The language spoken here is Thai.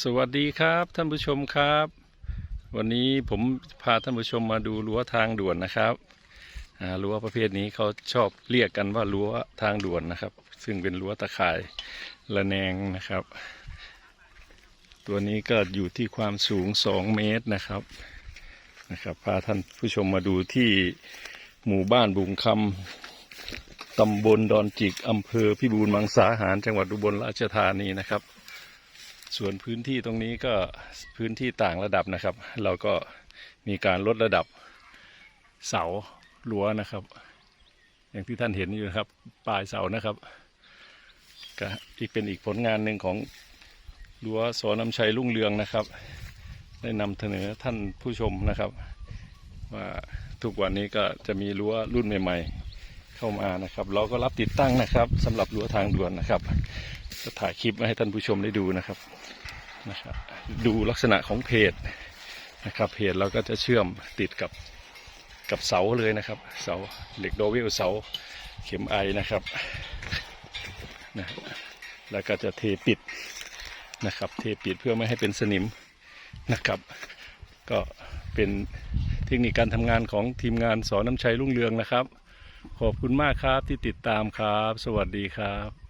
สวัสดีครับท่านผู้ชมครับ วันนี้ผมพาท่านผู้ชมมาดูรั้วทางด่วนนะครับรั้วประเภทนี้เขาชอบเรียกกันว่ารั้วทางด่วนนะครับ ซึ่งเป็นรั้วตะข่ายระแนงนะครับ ตัวนี้ก็อยู่ที่ความสูง 2 เมตรนะครับนะครับ พาท่านผู้ชมมาดูที่หมู่บ้านบุงคำตำบลดอนจิกอำเภอพิบูลมังสาหาร จังหวัดอุบลราชธานีนะครับ ส่วนพื้นที่ตรงนี้ก็พื้นที่ต่างระดับนะครับ เราก็มีการลดระดับเสารั้วนะครับ อย่างที่ท่านเห็นอยู่นะครับปลายเสานะครับก็อีกเป็นอีกผลงานหนึ่งของรั้วสอนำชัยรุ่งเรืองนะครับ ได้นำเสนอท่านผู้ชมนะครับ ว่าทุกวันนี้ก็จะมีรั้วรุ่นใหม่ ๆ เข้ามานะครับ เราก็รับติดตั้งนะครับสำหรับรั้วทางด่วนนะครับจะถ่ายคลิปมาให้ท่านผู้ชมได้ดูนะครับนะครับ ดูลักษณะของเพจนะครับ เพจเราก็จะเชื่อมติดกับกับเสาเลยนะครับ เสาเหล็กโดเวลเสาเข็มไอนะครับนะแล้วก็จะเทปิดนะครับ เทปิดเพื่อไม่ให้เป็นสนิมนะครับ ก็เป็นเทคนิคการทำงานของทีมงานสอนน้ำชัยรุ่งเรืองนะครับ ขอบคุณมากครับที่ติดตามครับ สวัสดีครับ